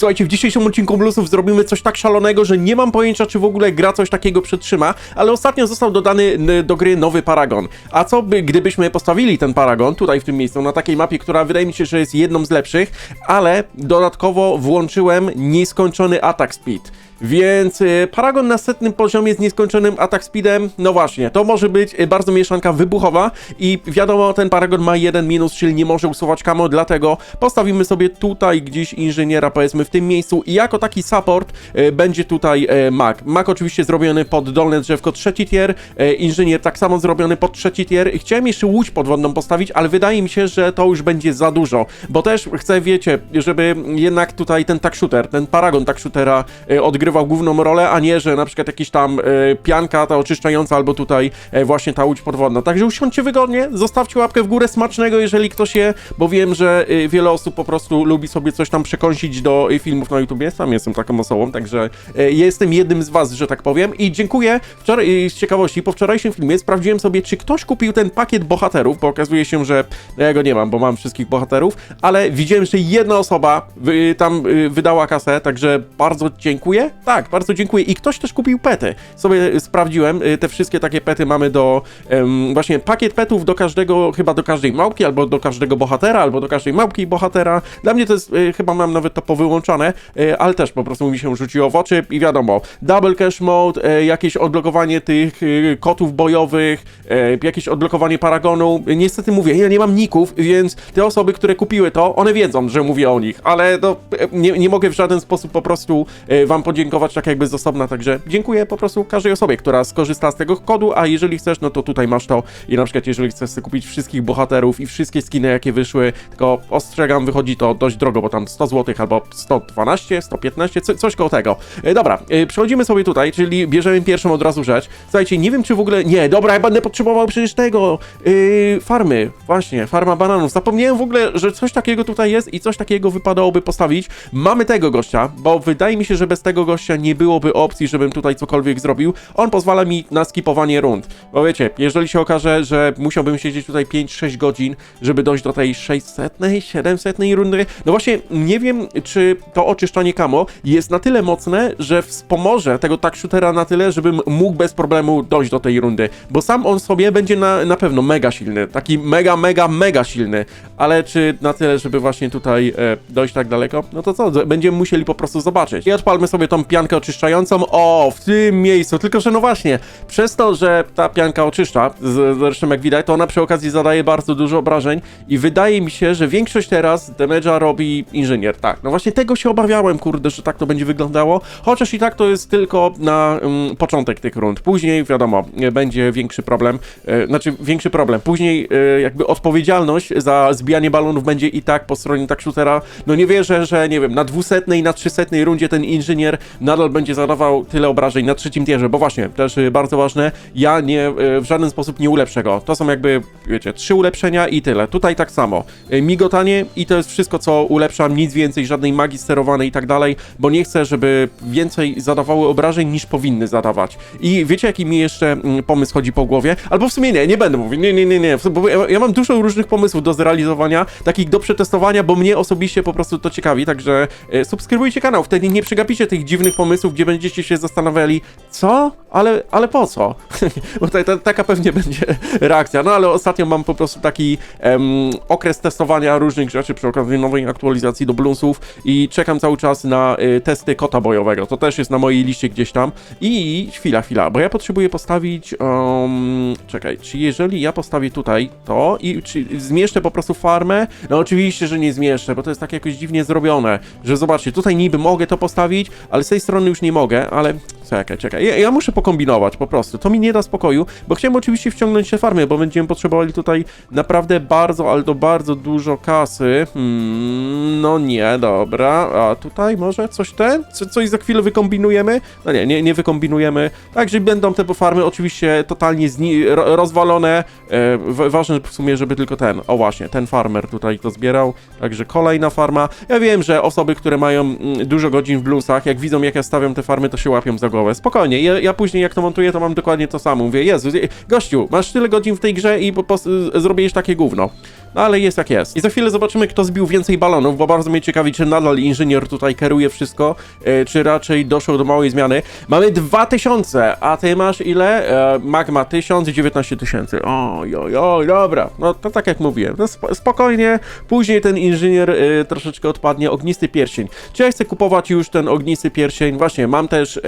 Słuchajcie, w dzisiejszym odcinku Bluesów zrobimy coś tak szalonego, że nie mam pojęcia, czy w ogóle gra coś takiego przetrzyma, ale ostatnio został dodany do gry nowy Paragon. A co by, gdybyśmy postawili ten Paragon tutaj w tym miejscu, na takiej mapie, która wydaje mi się, że jest jedną z lepszych, ale dodatkowo włączyłem nieskończony attack speed. Więc y, Paragon na setnym poziomie z nieskończonym attack speedem, no właśnie, to może być y, bardzo mieszanka wybuchowa i wiadomo, ten Paragon ma jeden minus, czyli nie może usuwać kamo, dlatego postawimy sobie tutaj gdzieś inżyniera, powiedzmy w tym miejscu i jako taki support y, będzie tutaj Mac. Mac oczywiście zrobiony pod dolne drzewko trzeci tier, inżynier tak samo zrobiony pod trzeci tier. Chciałem jeszcze łódź podwodną postawić, ale wydaje mi się, że to już będzie za dużo, bo też chcę, wiecie, żeby jednak tutaj ten tak shooter, ten Paragon tak shootera y, odgrywał główną rolę, a nie, że na przykład jakiś tam y, pianka ta oczyszczająca albo tutaj y, właśnie ta łódź podwodna. Także usiądźcie wygodnie, zostawcie łapkę w górę smacznego, jeżeli ktoś je, bo wiem, że y, wiele osób po prostu lubi sobie coś tam przekąsić do filmów na YouTubie. Sam jestem taką osobą, także jestem jednym z was, że tak powiem. I dziękuję. Wczoraj, z ciekawości, po wczorajszym filmie sprawdziłem sobie, czy ktoś kupił ten pakiet bohaterów, bo okazuje się, że no ja go nie mam, bo mam wszystkich bohaterów, ale widziałem, że jedna osoba tam wydała kasę, także bardzo dziękuję. Tak, bardzo dziękuję. I ktoś też kupił pety. Sobie sprawdziłem, y, te wszystkie takie pety mamy do em, właśnie pakiet petów do każdego, chyba do każdej małpki, albo do każdego bohatera, albo do każdej małpki i bohatera. Dla mnie to jest, y, chyba mam nawet to powyłączone, y, ale też po prostu mi się rzuciło w oczy i wiadomo, double cash mode, jakieś odblokowanie tych kotów bojowych, jakieś odblokowanie paragonu. Niestety mówię, ja nie mam ników, więc te osoby, które kupiły to, one wiedzą, że mówię o nich, ale no, y, nie, nie mogę w żaden sposób po prostu wam podziękować tak jakby z osobna, także dziękuję po prostu każdej osobie, która skorzysta z tego kodu, a jeżeli chcesz, no to tutaj masz to i na przykład jeżeli chcesz kupić wszystkich bohaterów i wszystkie skiny, jakie wyszły, tylko ostrzegam, wychodzi to dość drogo, bo tam 100 zł albo 112, 115, co, coś koło tego. E, dobra, e, przechodzimy sobie tutaj, czyli bierzemy pierwszą od razu rzecz. Słuchajcie, nie wiem czy w ogóle, nie, dobra, ja będę potrzebował przecież tego, yy, farmy, właśnie, farma bananów. Zapomniałem w ogóle, że coś takiego tutaj jest i coś takiego wypadałoby postawić. Mamy tego gościa, bo wydaje mi się, że bez tego gościa nie byłoby opcji, żebym tutaj cokolwiek zrobił. On pozwala mi na skipowanie rund. Bo wiecie, jeżeli się okaże, że musiałbym siedzieć tutaj 5-6 godzin, żeby dojść do tej 600, 700 rundy, no właśnie nie wiem, czy to oczyszczanie kamo jest na tyle mocne, że wspomoże tego tak shootera na tyle, żebym mógł bez problemu dojść do tej rundy. Bo sam on sobie będzie na, na pewno mega silny. Taki mega, mega, mega silny. Ale czy na tyle, żeby właśnie tutaj e, dojść tak daleko? No to co? Będziemy musieli po prostu zobaczyć. I odpalmy sobie tą piankę oczyszczającą. O, w tym miejscu. Tylko, że no właśnie, przez to, że ta pianka oczyszcza, zresztą jak widać, to ona przy okazji zadaje bardzo dużo obrażeń i wydaje mi się, że większość teraz damage'a robi inżynier. Tak, no właśnie tego się obawiałem, kurde, że tak to będzie wyglądało. Chociaż i tak to jest tylko na mm, początek tych rund. Później, wiadomo, e, będzie większy problem. E, znaczy, większy problem. Później e, jakby odpowiedzialność za zbijanie balonów będzie i tak po stronie tak shootera. No nie wierzę, że nie wiem, na dwusetnej, na trzysetnej rundzie ten inżynier nadal będzie zadawał tyle obrażeń na trzecim tierze, bo właśnie, też e, bardzo ważne, ja nie, e, w żaden sposób nie ulepszę go. To są jakby, wiecie, trzy ulepszenia i tyle. Tutaj tak samo. E, Migotanie i to jest wszystko, co ulepszam, nic więcej, żadnej magii sterowanej i tak dalej, bo nie chcę, żeby więcej zadawały obrażeń niż powinny zadawać. I wiecie, jaki mi jeszcze mm, pomysł chodzi po głowie? Albo w sumie nie, nie będę mówił, nie, nie, nie, nie, bo ja, mam dużo różnych pomysłów do zrealizowania, takich do przetestowania, bo mnie osobiście po prostu to ciekawi, także subskrybujcie kanał, wtedy nie przegapicie tych dziwnych pomysłów, gdzie będziecie się zastanawiali, co? Ale, ale po co? bo ta, ta, taka pewnie będzie reakcja, no ale ostatnio mam po prostu taki em, okres testowania różnych rzeczy przy okazji nowej aktualizacji do Bloomsów i czekam cały czas na y, testy kota bojowego, to też jest na mojej liście gdzieś tam i chwila, chwila, bo ja potrzebuję postawić, um, czekaj, czy jeżeli ja postawię tutaj to i czy zmieszczę po prostu farmę? No oczywiście, że nie zmieszczę, bo to jest tak jakoś dziwnie zrobione, że zobaczcie, tutaj niby mogę to postawić, ale z strony już nie mogę, ale czekaj, czekaj, ja, ja muszę pokombinować po prostu, to mi nie da spokoju, bo chciałem oczywiście wciągnąć te farmy, bo będziemy potrzebowali tutaj naprawdę bardzo, ale to bardzo dużo kasy, hmm, no nie, dobra, a tutaj może coś ten, Co, coś za chwilę wykombinujemy? No nie, nie, nie wykombinujemy, także będą te farmy oczywiście totalnie rozwalone, e, ważne w sumie, żeby tylko ten, o właśnie, ten farmer tutaj to zbierał, także kolejna farma, ja wiem, że osoby, które mają mm, dużo godzin w bluesach, jak widzą jak ja stawiam te farmy, to się łapią za głowę, spokojnie, ja, ja później jak to montuję, to mam dokładnie to samo, mówię, Jezu, gościu, masz tyle godzin w tej grze i po, po, takie gówno. No ale jest jak jest. I za chwilę zobaczymy, kto zbił więcej balonów, bo bardzo mnie ciekawi, czy nadal inżynier tutaj kieruje wszystko, e, czy raczej doszło do małej zmiany. Mamy 2000, a ty masz ile? E, Mag ma 1000 i 19 tysięcy. Oj, oj, oj, dobra. No to tak jak mówiłem, no sp- spokojnie. Później ten inżynier e, troszeczkę odpadnie. Ognisty pierścień. Czy ja chcę kupować już ten ognisty pierścień? Właśnie, mam też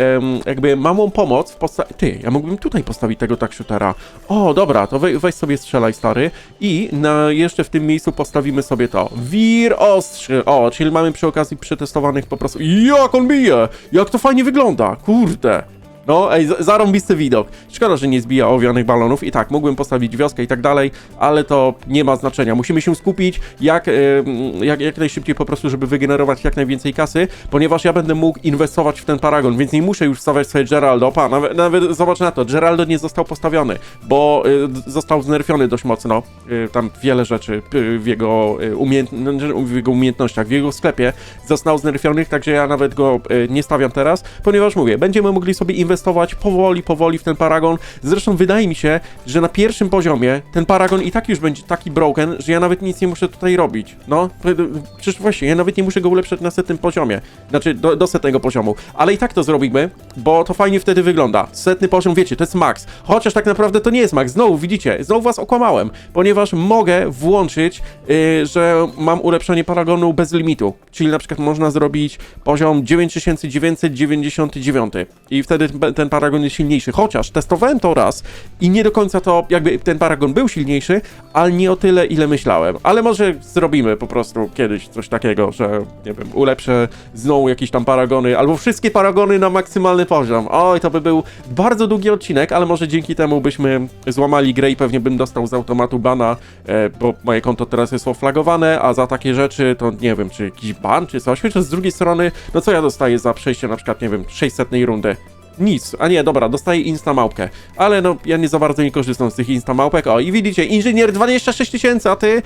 jakby małą pomoc w postaci... Ty, ja mógłbym tutaj postawić tego tak shootera. O, dobra, to we, weź sobie strzelaj, stary. I na, jeszcze w tym miejscu postawimy sobie to. Wir ostrzy. O, czyli mamy przy okazji przetestowanych po prostu... Jak on bije! Jak to fajnie wygląda! Kurde! No, ej, zarąbisty widok. Szkoda, że nie zbija owianych balonów. I tak, mógłbym postawić wioskę i tak dalej, ale to nie ma znaczenia. Musimy się skupić jak, jak, jak najszybciej po prostu, żeby wygenerować jak najwięcej kasy, ponieważ ja będę mógł inwestować w ten paragon, więc nie muszę już stawiać sobie Geraldo. Pa, nawet, nawet zobacz na to, Geraldo nie został postawiony, bo y, został znerfiony dość mocno. Y, tam wiele rzeczy y, w, jego, umiejęt, w jego umiejętnościach, w jego sklepie został znerfionych, także ja nawet go nie stawiam teraz, ponieważ mówię, będziemy mogli sobie inwestować powoli, powoli w ten paragon. Zresztą wydaje mi się, że na pierwszym poziomie ten paragon i tak już będzie taki broken, że ja nawet nic nie muszę tutaj robić. No, przecież właśnie, ja nawet nie muszę go ulepszać na setnym poziomie. Znaczy, do, do setnego poziomu. Ale i tak to zrobimy, bo to fajnie wtedy wygląda. Setny poziom, wiecie, to jest max. Chociaż tak naprawdę to nie jest max. Znowu, widzicie, znowu was okłamałem, ponieważ mogę włączyć, y, że mam ulepszenie paragonu bez limitu. Czyli na przykład można zrobić poziom 9999 i wtedy ten- paragon jest silniejszy. Chociaż testowałem to raz i nie do końca to, jakby ten paragon był silniejszy, ale nie o tyle, ile myślałem. Ale może zrobimy po prostu kiedyś coś takiego, że nie wiem, ulepszę znowu jakieś tam paragony, albo wszystkie paragony na maksymalny poziom. Oj, to by był bardzo długi odcinek, ale może dzięki temu byśmy złamali grę i pewnie bym dostał z automatu bana, e, bo moje konto teraz jest oflagowane, a za takie rzeczy to nie wiem, czy jakiś ban, czy coś. Chociaż z drugiej strony, no co ja dostaję za przejście na przykład, nie wiem, 600 rundy? Nic. A nie, dobra, dostaję instamałpkę. Ale no, ja nie za bardzo nie korzystam z tych instamałpek. O, i widzicie, inżynier 26 tysięcy, a ty...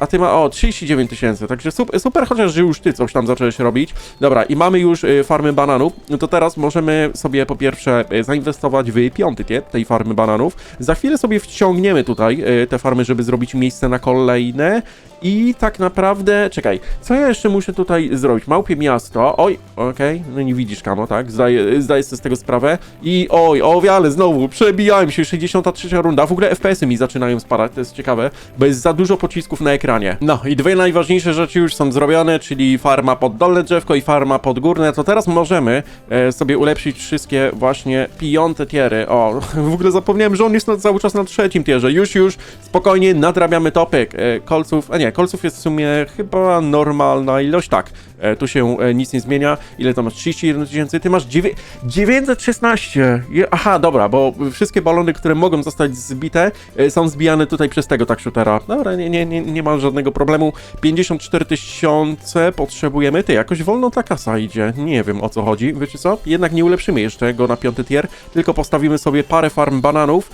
A ty ma, o, 39 tysięcy. Także super, super, chociaż, już ty coś tam zacząłeś robić. Dobra, i mamy już y, farmy bananów. No to teraz możemy sobie po pierwsze y, zainwestować w piąty tier tej farmy bananów. Za chwilę sobie wciągniemy tutaj y, te farmy, żeby zrobić miejsce na kolejne. I tak naprawdę, czekaj, co ja jeszcze muszę tutaj zrobić? Małpie miasto, oj, okej, no nie widzisz kamo, tak, zdaję, zdaję sobie z tego sprawę. I oj, o wiale, znowu, przebijałem się, 63 runda, w ogóle FPS-y mi zaczynają spadać, to jest ciekawe, bo jest za dużo pocisków na ekranie. No i dwie najważniejsze rzeczy już są zrobione, czyli farma pod dolne drzewko i farma pod górne, to teraz możemy e, sobie ulepszyć wszystkie właśnie piąte tiery. O, w ogóle zapomniałem, że on jest na, cały czas na trzecim tierze, już, już, spokojnie, nadrabiamy topyk. E, kolców, a nie, kolców jest w sumie chyba normalna ilość, tak. E, tu się e, nic nie zmienia. Ile to masz? 31 tysięcy? Ty masz dziewię- 916! Je- Aha, dobra, bo wszystkie balony, które mogą zostać zbite, e, są zbijane tutaj przez tego tak shootera. Dobra, nie, nie, nie, nie ma żadnego problemu. 54 tysiące potrzebujemy. Ty, jakoś wolno ta kasa idzie. Nie wiem o co chodzi. Wiecie co? Jednak nie ulepszymy jeszcze go na piąty tier, tylko postawimy sobie parę farm bananów,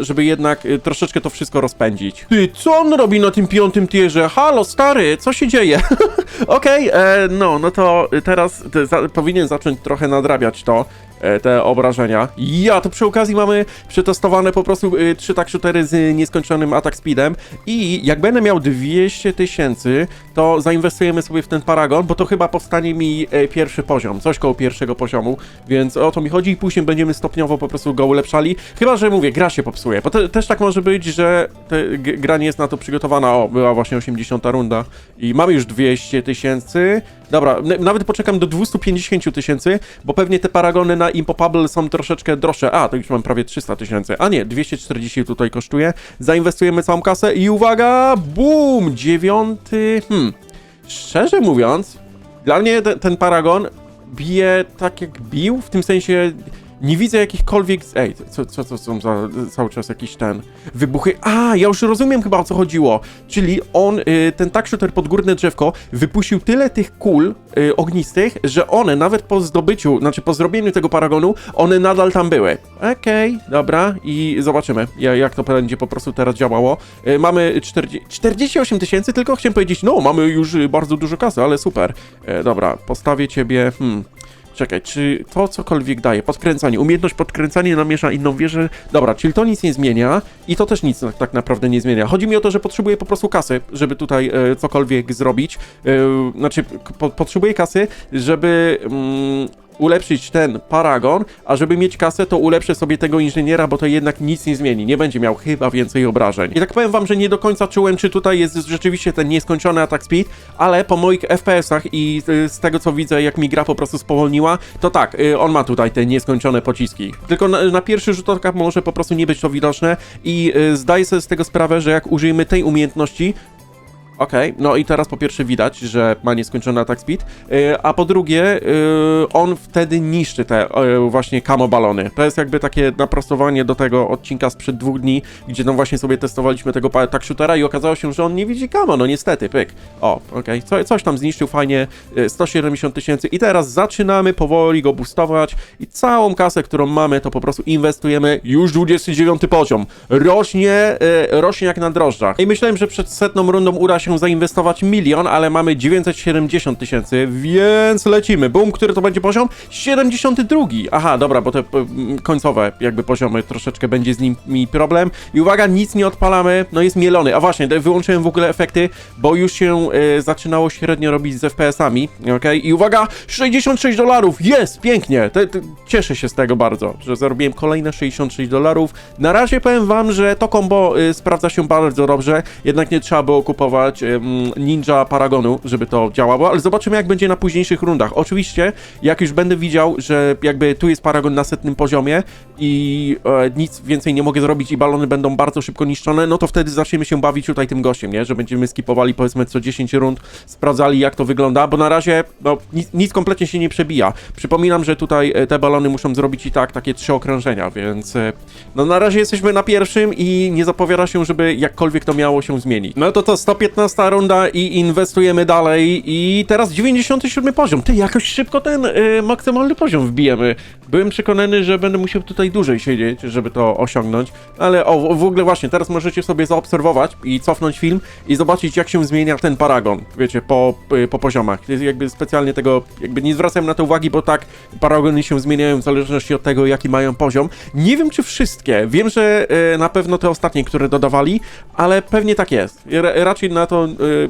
żeby jednak troszeczkę to wszystko rozpędzić. Ty, co on robi na tym piątym tierze? Halo, stary, co się dzieje? Okej, e, no, no to teraz te, za, powinien zacząć trochę nadrabiać to, te obrażenia. Ja, to przy okazji mamy przetestowane po prostu y, trzy tak shootery z nieskończonym attack speedem i jak będę miał 200 tysięcy, to zainwestujemy sobie w ten paragon, bo to chyba powstanie mi e, pierwszy poziom, coś koło pierwszego poziomu, więc o to mi chodzi i później będziemy stopniowo po prostu go ulepszali. Chyba, że mówię, gra się popsuje, bo te, też tak może być, że te, gra nie jest na to przygotowana. O, była właśnie 80 runda i mamy już 200 tysięcy. Dobra, nawet poczekam do 250 tysięcy, bo pewnie te paragony na Impopable są troszeczkę droższe. A, to już mam prawie 300 tysięcy. A nie, 240 tutaj kosztuje. Zainwestujemy całą kasę i uwaga, boom! Dziewiąty... Hmm. Szczerze mówiąc, dla mnie te, ten paragon bije tak jak bił, w tym sensie nie widzę jakichkolwiek... Ej, co, co, co są za cały czas jakiś ten... Wybuchy... A, ja już rozumiem chyba o co chodziło. Czyli on, y, ten tak shooter pod górne drzewko, wypuścił tyle tych kul y, ognistych, że one nawet po zdobyciu, znaczy po zrobieniu tego paragonu, one nadal tam były. Okej, dobra i zobaczymy, ja- jak to będzie po prostu teraz działało. Y, mamy 40, 48 tysięcy, tylko chciałem powiedzieć, no, mamy już y, bardzo dużo kasy, ale super. E, dobra, postawię ciebie, hmm... Czekaj, czy to cokolwiek daje? Podkręcanie. Umiejętność podkręcania namierza inną wieżę. Dobra, czyli to nic nie zmienia i to też nic tak- naprawdę nie zmienia. Chodzi mi o to, że potrzebuję po prostu kasy, żeby tutaj e, cokolwiek zrobić. E, znaczy, po, potrzebuję kasy, żeby... Mm, ulepszyć ten paragon, a żeby mieć kasę, to ulepszę sobie tego inżyniera, bo to jednak nic nie zmieni. Nie będzie miał chyba więcej obrażeń. I tak powiem wam, że nie do końca czułem, czy tutaj jest rzeczywiście ten nieskończony atak speed, ale po moich FPS-ach i y, z tego co widzę, jak mi gra po prostu spowolniła, to tak, y, on ma tutaj te nieskończone pociski. Tylko na, na pierwszy rzut oka może po prostu nie być to widoczne i y, zdaję sobie z tego sprawę, że jak użyjemy tej umiejętności, Okej, no i teraz po pierwsze widać, że ma nieskończony atak speed, yy, a po drugie yy, on wtedy niszczy te yy, właśnie camo balony. To jest jakby takie naprostowanie do tego odcinka sprzed dwóch dni, gdzie no właśnie sobie testowaliśmy tego attack shootera i okazało się, że on nie widzi camo, no niestety, pyk. O, okej, Co, coś tam zniszczył fajnie, yy, 170 tysięcy i teraz zaczynamy powoli go boostować i całą kasę, którą mamy, to po prostu inwestujemy, już 29 poziom, rośnie, rośnie jak na drożdżach. I myślałem, że przed setną rundą uda się zainwestować milion, ale mamy 970 tysięcy, więc lecimy. Boom, który to będzie poziom? 72. Aha, dobra, bo te końcowe jakby poziomy troszeczkę będzie z nimi problem. I uwaga, nic nie odpalamy, no jest mielony. A właśnie, wyłączyłem w ogóle efekty, bo już się e, zaczynało średnio robić z FPS-ami, okej? I uwaga, 66 dolarów, jest, pięknie. Te, te, cieszę się z tego bardzo, że zarobiłem kolejne 66 dolarów. Na razie powiem wam, że to combo y, sprawdza się bardzo dobrze, jednak nie trzeba było kupować ym, Ninja Paragonu, żeby to działało, ale zobaczymy jak będzie na późniejszych rundach. Oczywiście, jak już będę widział, że jakby tu jest Paragon na setnym poziomie i e, nic więcej nie mogę zrobić i balony będą bardzo szybko niszczone, no to wtedy zaczniemy się bawić tutaj tym gościem, nie? Że będziemy skipowali powiedzmy co 10 rund, sprawdzali jak to wygląda, bo na razie no, nic, nic kompletnie się nie przebija. Przypominam, że tutaj e, te balony muszą zrobić i tak takie trzy okrążenia, więc e, no na razie jesteśmy na pierwszym i nie zapowiada się, żeby jakkolwiek to miało się zmienić. No to to 115 runda i inwestujemy dalej i teraz 97 poziom. Ty, jakoś szybko ten y, maksymalny poziom wbijemy. Byłem przekonany, że będę musiał tutaj dłużej siedzieć, żeby to osiągnąć, ale o, w- ogóle właśnie, teraz możecie sobie zaobserwować i cofnąć film i zobaczyć, jak się zmienia ten paragon, wiecie, po, y, po poziomach. Jest Jakby specjalnie tego, jakby nie zwracałem na to uwagi, bo tak paragony się zmieniają w zależności od tego, jaki mają poziom. Nie wiem, czy wszystkie. Wiem, że y, na pewno te ostatnie, które dodawali, ale pewnie tak jest. Ra- raczej na to y,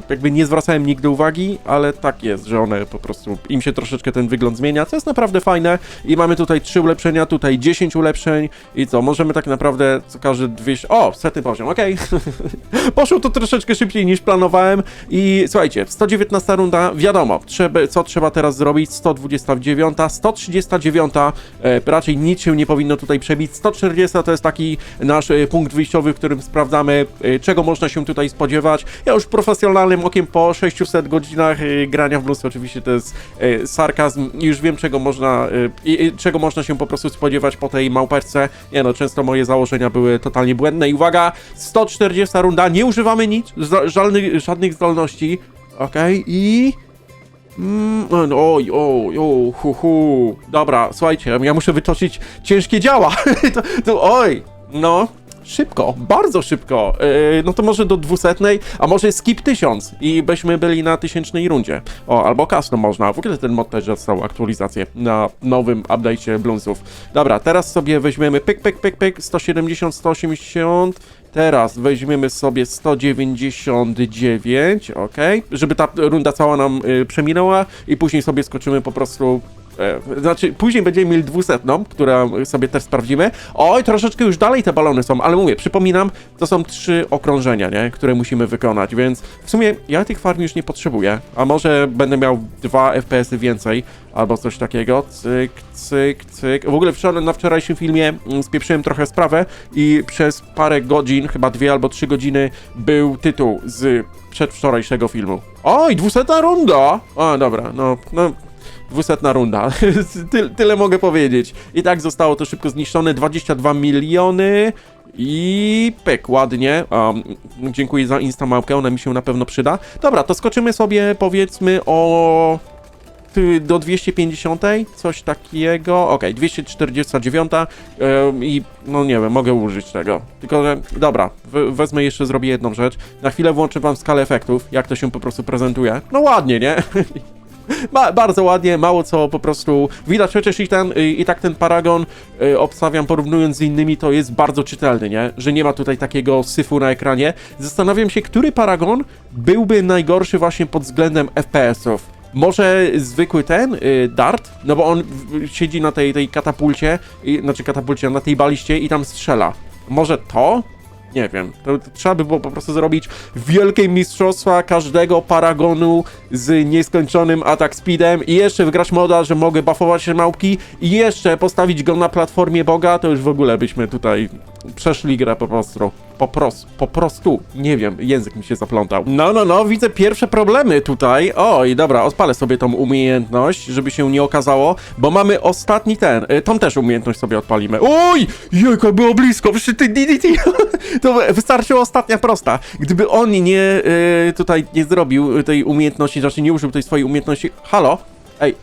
jakby nie zwracałem nigdy uwagi, ale tak jest, że one po prostu, im się troszeczkę ten wygląd zmienia, co jest naprawdę fajne i mamy tutaj trzy ulepszenia, tutaj 10 ulepszeń i co, możemy tak naprawdę co każdy 200... O, setny poziom, okej. Poszło to troszeczkę szybciej niż planowałem i słuchajcie, 119 runda, wiadomo, trzeba, co trzeba teraz zrobić, 129, 139, e, raczej nic się nie powinno tutaj przebić, 140 to jest taki nasz e, punkt wyjściowy, w którym sprawdzamy, e, czego można się tutaj spodziewać. Ja już profesjonalnym okiem po 600 godzinach e, grania w mnóstwo, oczywiście to jest e, sarkazm, już wiem czego można, e, i- i czego można się po prostu spodziewać po tej małperce. Nie no, często moje założenia były totalnie błędne i uwaga, 140 runda, nie używamy nic, żadnych, żadnych zdolności, okej, i... Mm, oj, oj, oj, hu, hu. Dobra, słuchajcie, ja muszę wytoczyć ciężkie działa. to, to, oj, no, szybko, bardzo szybko. Yy, no to może do dwusetnej, a może skip tysiąc i byśmy byli na tysięcznej rundzie. O, albo custom można. W ogóle ten mod też dostał aktualizację na nowym update'cie Bloomsów. Dobra, teraz sobie weźmiemy pyk, pyk, pyk, pyk, 170, 180. Teraz weźmiemy sobie 199, ok, żeby ta runda cała nam y, przeminęła i później sobie skoczymy po prostu Znaczy, później będziemy mieli dwusetną, która sobie też sprawdzimy. Oj, troszeczkę już dalej te balony są, ale mówię, przypominam, to są trzy okrążenia, nie? Które musimy wykonać, więc w sumie ja tych farm już nie potrzebuję, a może będę miał dwa FPS-y więcej, albo coś takiego. Cyk, cyk, cyk. W ogóle wczoraj, na wczorajszym filmie mm, spieprzyłem trochę sprawę i przez parę godzin, chyba dwie albo trzy godziny, był tytuł z przedwczorajszego filmu. Oj, dwusetna runda! A, dobra, no, no, Dwusetna runda. Ty, tyle mogę powiedzieć. I tak zostało to szybko zniszczone. 22 miliony. I pyk, ładnie. Um, dziękuję za instamałkę, ona mi się na pewno przyda. Dobra, to skoczymy sobie powiedzmy o do 250, coś takiego. Okej, 249 em, i no nie wiem, mogę użyć tego. Tylko, że dobra, we- wezmę jeszcze, zrobię jedną rzecz. Na chwilę włączę wam skalę efektów, jak to się po prostu prezentuje. No ładnie, nie? Ba bardzo ładnie, mało co po prostu widać, chociaż i ten, i, i tak ten paragon y, obstawiam, porównując z innymi, to jest bardzo czytelny, nie? Że nie ma tutaj takiego syfu na ekranie. Zastanawiam się, który paragon byłby najgorszy właśnie pod względem FPS-ów. Może zwykły ten, y, Dart, no bo on siedzi na tej, tej katapulcie, i, znaczy katapulcie, na tej baliście i tam strzela. Może to? Nie wiem, to, to trzeba by było po prostu zrobić wielkie mistrzostwa każdego paragonu z nieskończonym atak speedem i jeszcze wygrać moda, że mogę buffować się małpki i jeszcze postawić go na platformie Boga, to już w ogóle byśmy tutaj przeszli grę po prostu. Po prostu, po prostu, nie wiem, język mi się zaplątał. No, no, no, widzę pierwsze problemy tutaj. Oj, dobra, odpalę sobie tą umiejętność, żeby się nie okazało, bo mamy ostatni ten, y, tą też umiejętność sobie odpalimy. Oj, jejka, było blisko, to wystarczyła ostatnia prosta. Gdyby on nie, y, tutaj nie zrobił tej umiejętności, znaczy nie użył tej swojej umiejętności, halo? Ej,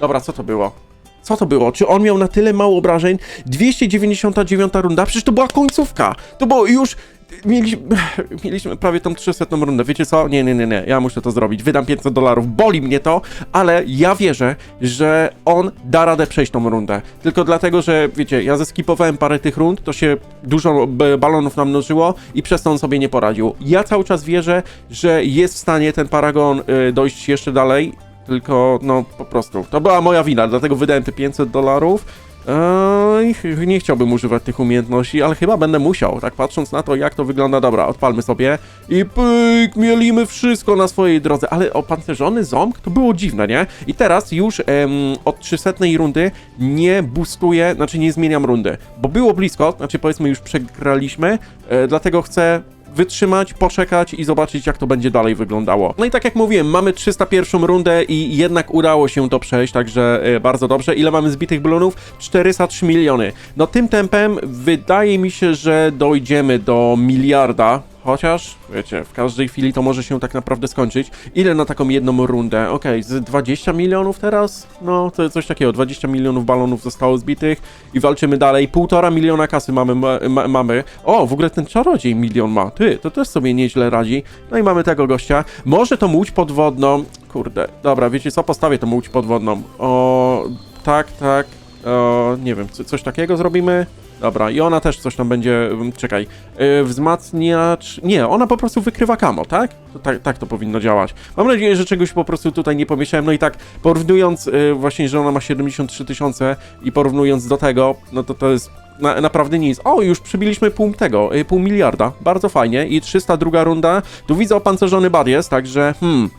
dobra, co to było? Co to było? Czy on miał na tyle mało obrażeń? 299 runda? Przecież to była końcówka. To było już... Mieliśmy, mieliśmy prawie tą 300 rundę. Wiecie co? Nie, nie, nie, nie. Ja muszę to zrobić. Wydam 500 dolarów. Boli mnie to, ale ja wierzę, że on da radę przejść tą rundę. Tylko dlatego, że wiecie, ja zeskipowałem parę tych rund, to się dużo b- balonów namnożyło i przez to on sobie nie poradził. Ja cały czas wierzę, że jest w stanie ten paragon y, dojść jeszcze dalej tylko, no, po prostu. To była moja wina, dlatego wydałem te 500 dolarów. Eee, nie chciałbym używać tych umiejętności, ale chyba będę musiał, tak patrząc na to, jak to wygląda. Dobra, odpalmy sobie i pyk, mielimy wszystko na swojej drodze. Ale opancerzony ząb to było dziwne, nie? I teraz już em, od 300 rundy nie boostuję, znaczy nie zmieniam rundy, bo było blisko, znaczy powiedzmy już przegraliśmy, e, dlatego chcę wytrzymać, poczekać i zobaczyć, jak to będzie dalej wyglądało. No i tak jak mówiłem, mamy 301 rundę i jednak udało się to przejść, także e, bardzo dobrze. Ile mamy zbitych balonów? 403 miliony. No tym tempem wydaje mi się, że dojdziemy do miliarda. Chociaż, wiecie, w każdej chwili to może się tak naprawdę skończyć. Ile na taką jedną rundę? Okej, z 20 milionów teraz? No, to coś takiego. 20 milionów balonów zostało zbitych i walczymy dalej. Półtora miliona kasy mamy, ma, ma, mamy. O, w ogóle ten czarodziej milion ma. Ty, to też sobie nieźle radzi. No i mamy tego gościa. Może tą łódź podwodną... Kurde, dobra, wiecie co? Postawię tą łódź podwodną. O, tak, tak. O, nie wiem, co, coś takiego zrobimy? Dobra, i ona też coś tam będzie. mm, Czekaj. Yy, wzmacniacz. Nie, ona po prostu wykrywa kamo, tak? Tak? Tak to powinno działać. Mam nadzieję, że czegoś po prostu tutaj nie pomieszałem. No i tak, porównując yy, właśnie, że ona ma 73 tysiące i porównując do tego, no to to jest. Na, naprawdę nic. O, już przybiliśmy pół tego, yy, pół miliarda. Bardzo fajnie. I 302 runda. Tu widzę opancerzony bad jest, także hmm.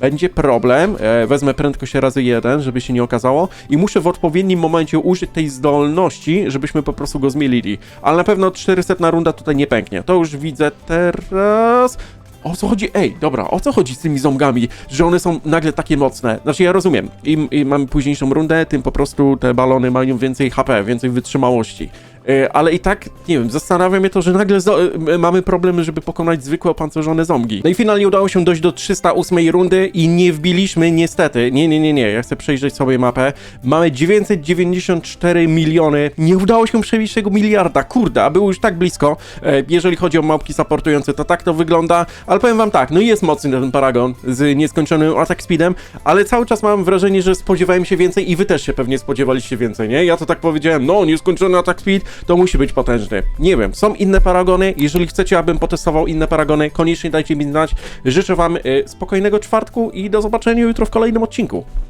Będzie problem. E, wezmę prędkość razy jeden, żeby się nie okazało. I muszę w odpowiednim momencie użyć tej zdolności, żebyśmy po prostu go zmielili. Ale na pewno 400 runda tutaj nie pęknie. To już widzę teraz. O co chodzi? Ej, dobra, o co chodzi z tymi ząbkami, że one są nagle takie mocne? Znaczy, ja rozumiem, im, im mamy późniejszą rundę, tym po prostu te balony mają więcej HP, więcej wytrzymałości. E, Ale i tak, nie wiem, zastanawia mnie to, że nagle mamy problemy, żeby pokonać zwykłe opancerzone zombie. No i finalnie udało się dojść do 308 rundy i nie wbiliśmy niestety, nie, nie, nie, nie, ja chcę przejrzeć sobie mapę, mamy 994 miliony, nie udało się przebić tego miliarda, kurde, a było już tak blisko, e, jeżeli chodzi o małpki supportujące, to tak to wygląda, ale powiem wam tak, no jest mocny ten Paragon z nieskończonym attack speedem, ale cały czas mam wrażenie, że spodziewałem się więcej i wy też się pewnie spodziewaliście więcej, nie? Ja to tak powiedziałem, no nieskończony attack speed, to musi być potężny. Nie wiem, są inne paragony, jeżeli chcecie, abym potestował inne paragony, koniecznie dajcie mi znać. Życzę wam y, spokojnego czwartku i do zobaczenia jutro w kolejnym odcinku.